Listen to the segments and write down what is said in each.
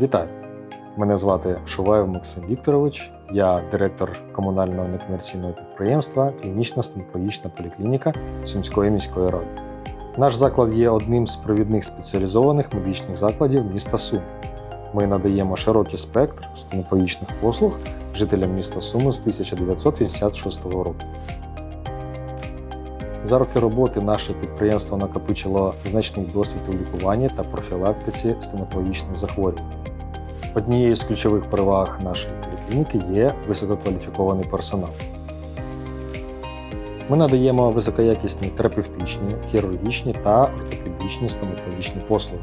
Вітаю! Мене звати Шуваєв Максим Вікторович. Я директор комунального некомерційного підприємства Клінічна стоматологічна поліклініка Сумської міської ради. Наш заклад є одним з провідних спеціалізованих медичних закладів міста Сум. Ми надаємо широкий спектр стоматологічних послуг жителям міста Суми з 1986 року. За роки роботи наше підприємство накопичило значний досвід у лікуванні та профілактиці стоматологічних захворювань. Однією з ключових переваг нашої поліклініки є висококваліфікований персонал. Ми надаємо високоякісні терапевтичні, хірургічні та ортопедичні стоматологічні послуги.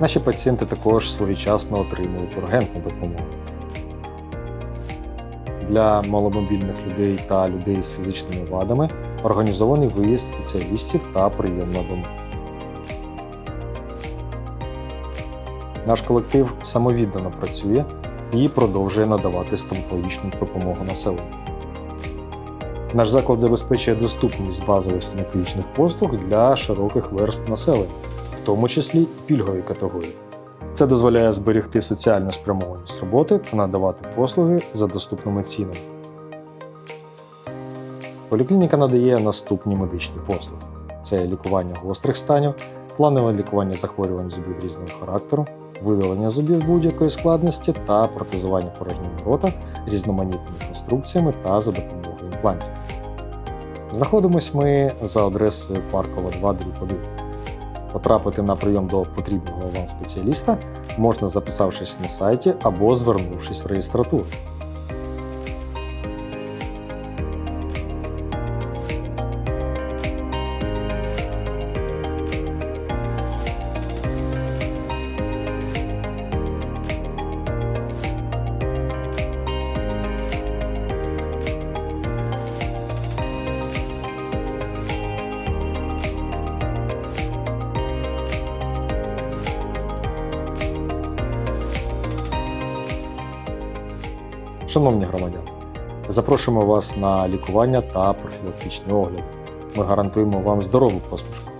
Наші пацієнти також своєчасно отримують ургентну допомогу. Для маломобільних людей та людей з фізичними вадами організований виїзд спеціалістів та прийом на. Наш колектив самовіддано працює і продовжує надавати стоматологічну допомогу населенню. Наш заклад забезпечує доступність базових стоматологічних послуг для широких верств населення, в тому числі і пільгові категорії. Це дозволяє зберегти соціальну спрямованість роботи та надавати послуги за доступними цінами. Поліклініка надає наступні медичні послуги: це лікування гострих станів, планове лікування захворювань зубів різного характеру, видалення зубів будь-якої складності та протезування порожнього рота різноманітними конструкціями та за допомогою імплантів. Знаходимось ми за адресою Паркова 2 1. Потрапити на прийом до потрібного вам спеціаліста можна записавшись на сайті або звернувшись в реєстратуру. Шановні громадяни, запрошуємо вас на лікування та профілактичні огляди. Ми гарантуємо вам здорову посмішку.